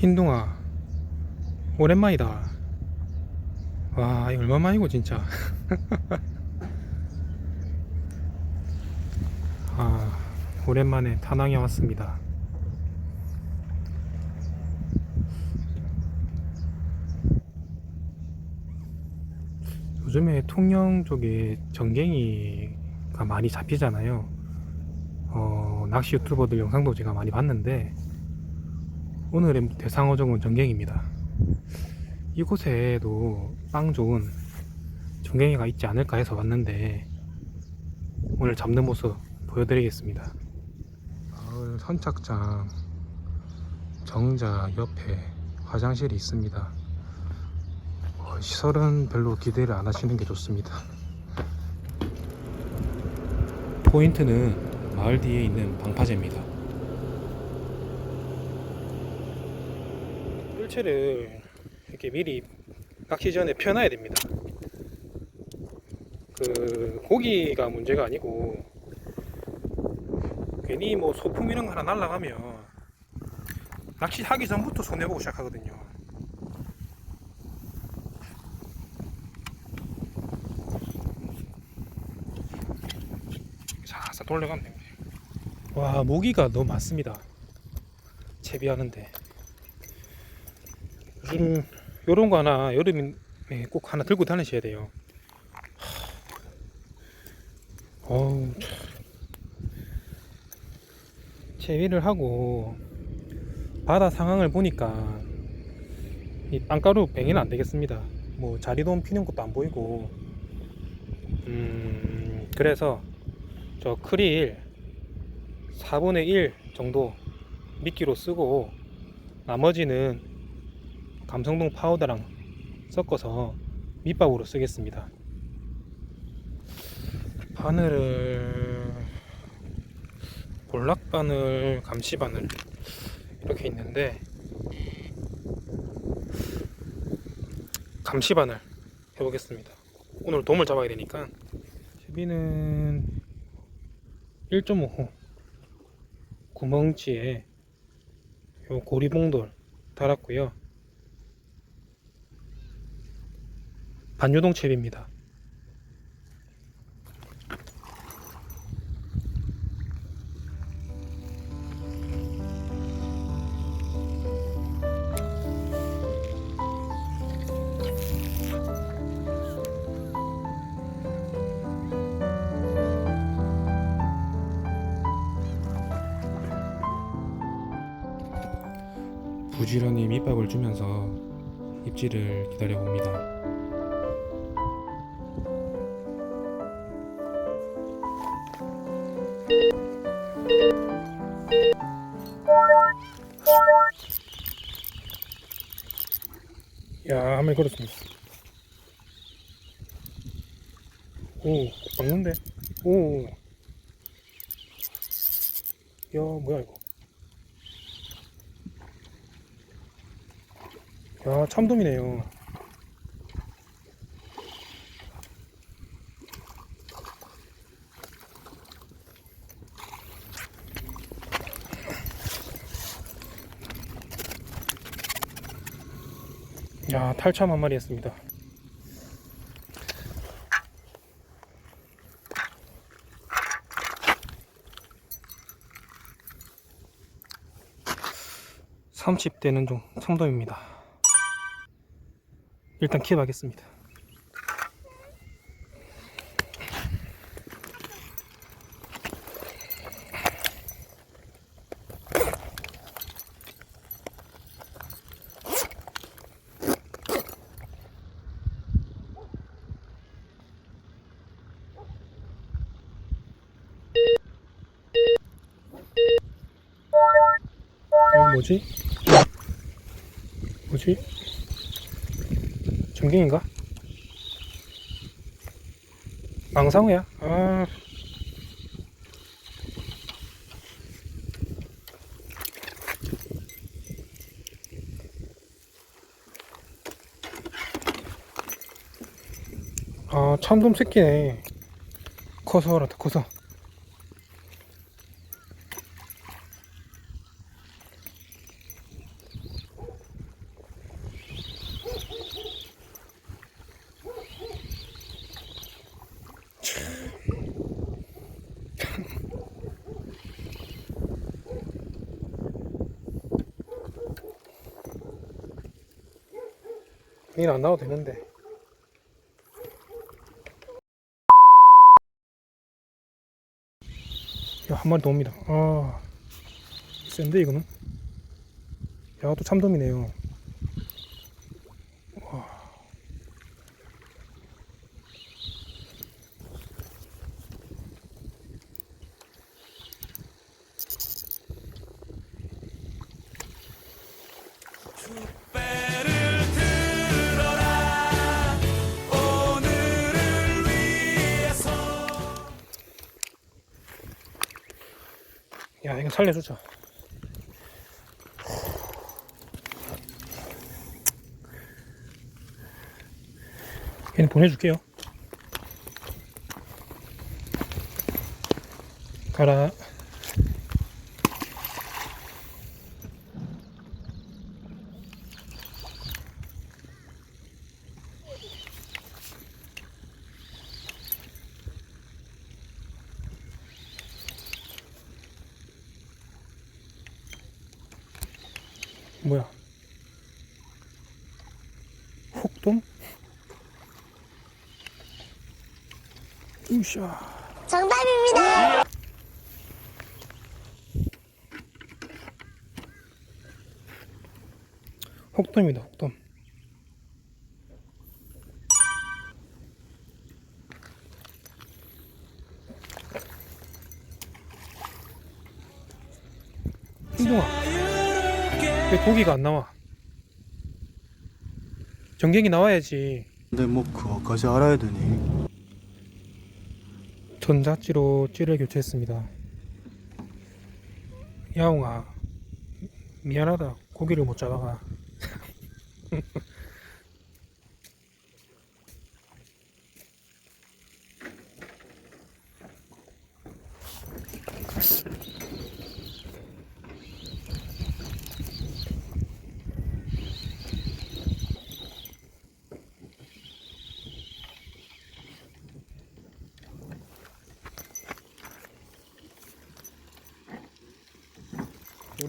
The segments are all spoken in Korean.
흰둥아 오랜만이다. 와 얼마만이고 진짜. 아 오랜만에 다낭에 왔습니다. 요즘에 통영 쪽에 전갱이가 많이 잡히잖아요. 어, 낚시 유튜버들 영상도 제가 많이 봤는데 오늘의 대상어종은 전갱입니다. 이곳에도 빵 좋은 전갱이가 있지 않을까 해서 왔는데 오늘 잡는 모습 보여드리겠습니다. 마을 선착장 정자 옆에 화장실이 있습니다. 어, 시설은 별로 기대를 안 하시는 게 좋습니다. 포인트는 마을 뒤에 있는 방파제입니다. 뜰채를 이렇게 미리 낚시 전에 펴놔야 됩니다. 그 고기가 문제가 아니고 괜히 뭐 소품 이런 거 하나 날라가면 낚시하기 전부터 손해보고 시작하거든요. 살살 돌려가면 됩니다. 와 모기가 너무 많습니다. 채비하는데 요즘 요런 거 하나 여름에 꼭 하나 들고 다니셔야 돼요. 하, 어우 참. 채비를 하고 바다 상황을 보니까 이 빵가루 뱅이는 안 되겠습니다. 뭐 자리돔 피는 것도 안 보이고 음 그래서 저 크릴 4분의 1 정도 미끼로 쓰고 나머지는 감성동 파우더랑 섞어서 밑밥으로 쓰겠습니다. 바늘을 볼락 바늘, 감시 바늘 이렇게 있는데 감시 바늘 해보겠습니다. 오늘 돔을 잡아야 되니까 채비는 1.5호 구멍치에 요 고리봉돌 달았고요. 반유동 채비입니다. 부지런히 밑밥을 주면서 입질을 기다려 봅니다. 한 마리 걸었습니다. 오, 먹는데? 오. 야, 뭐야, 이거. 야, 참돔이네요. 야, 탈참 한 마리 했습니다. 삼십 대는 좀 참돔입니다. 일단 킵하겠습니다. 뭐지? 뭐지? 전갱인가? 망상어야? 아. 아, 참돔 새끼네. 커서 알았다, 커서. 얘는 안 나와도 되는데. 야, 한 마리 더 옵니다. 아, 센데, 이거는? 야, 또 참돔이네요. 살려주자. 걔는 보내줄게요. 가라. 뭐야? 혹돔? 으쌰. 정답입니다. 혹돔이다, 혹돔. hin동아, 왜 고기가 안 나와? 전갱이 나와야지. 근데 뭐 그거까지 알아야 되니? 전자찌로 찌를 교체했습니다. 야옹아, 미안하다. 고기를 못 잡아가.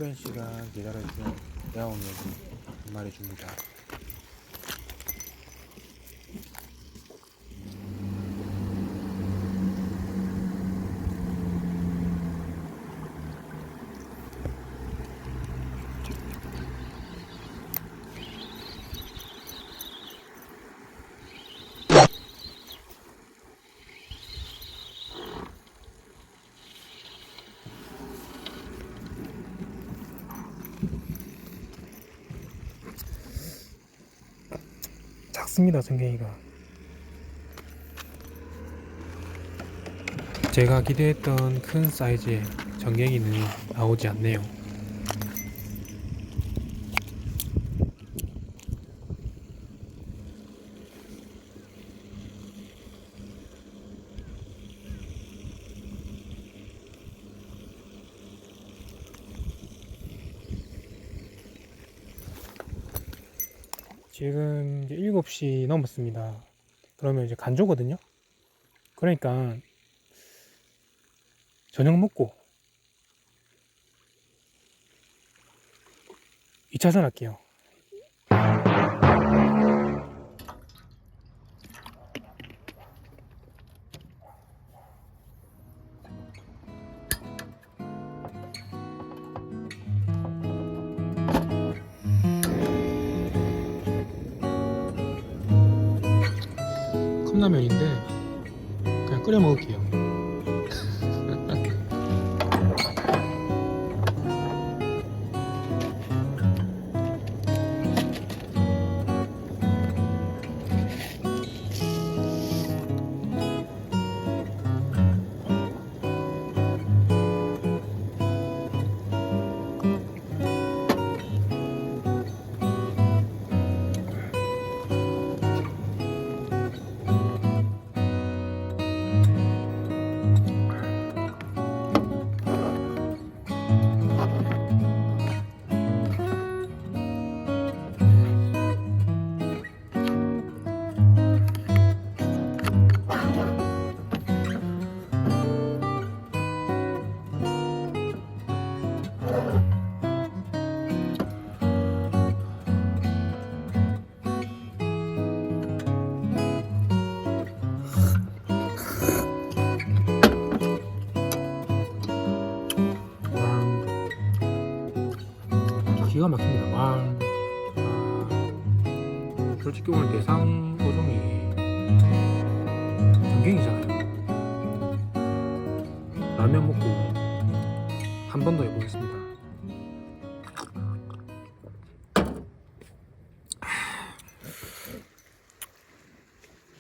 오랜 시간 기다려준 야옹이 한 마리 줍니다. 작습니다, 전갱이가. 제가 기대했던 큰 사이즈의 전갱이는 나오지 않네요. 지금 이제 7시 넘었습니다. 그러면 이제 간조거든요. 그러니까 저녁 먹고 2차선 할게요. 컵라면인데 그냥 끓여 먹을게요. 기가 막힙니다. 와, 아, 솔직히 오늘 대상 어종이 전갱이잖아요. 라면 먹고 한 번 더 해보겠습니다.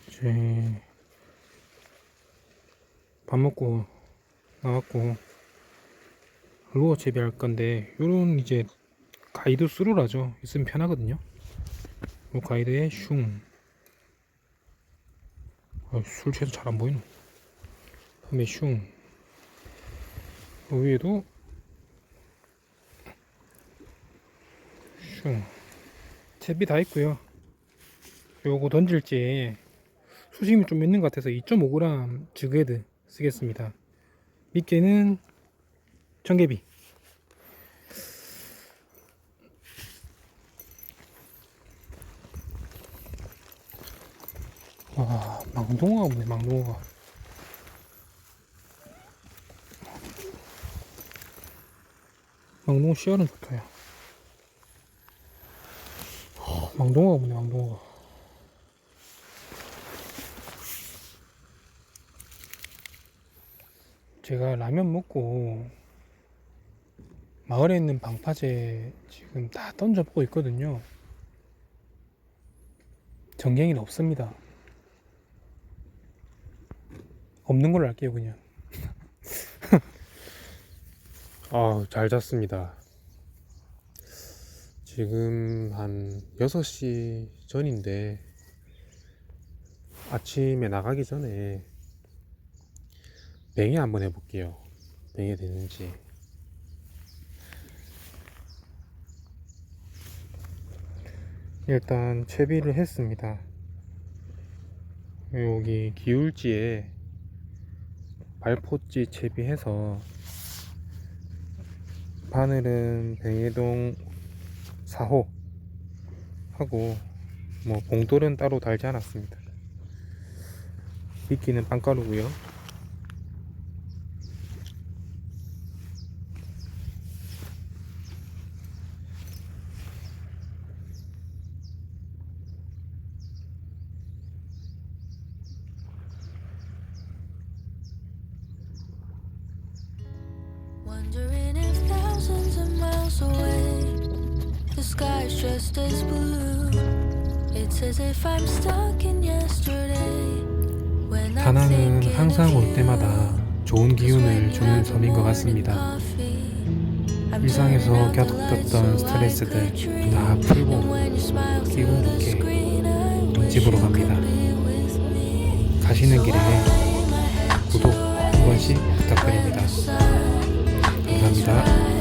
이제 밥 먹고 나왔고 루어 재배할 건데 요런 이제 가이드 스루라죠. 있으면 편하거든요. 요 가이드에 슝. 아, 술 취해서 잘 안 보이노. 다음에 슝. 요 위에도 슝. 채비 다 있고요. 요거 던질지 수심이 좀 있는 것 같아서 2.5g 지그헤드 쓰겠습니다. 밑개는 청개비 와 망동어가 없네 망동어가 망동어 씨알은 좋다 야 어, 망동어가 없네 망동어가 제가 라면 먹고 마을에 있는 방파제 지금 다 던져보고 있거든요. 전갱이는 없습니다. 없는 걸로 할게요, 그냥. 아, 잘 잤습니다. 지금 한 6시 전인데 아침에 나가기 전에 뱅에 한번 해볼게요. 뱅에 되는지. 일단 채비를 했습니다. 여기 기울지에 발포지 채비해서 바늘은 뱅에동 4호 하고 뭐 봉돌은 따로 달지 않았습니다. 미끼는 빵가루고요. Wondering if thousands of miles away, the sky's just as blue. It's as if I'm stuck in yesterday. When I'm 다낭은 thinking 항상 of 올 you. 때마다 좋은 기운을 주는 섬인 것 같습니다. 일상에서 겪었던 I 스트레스들. 다 풀고 기분 좋게 I wish 집으로 갑니다. 가시는 길에 구독 한 번씩 부탁드립니다. 감사합니다.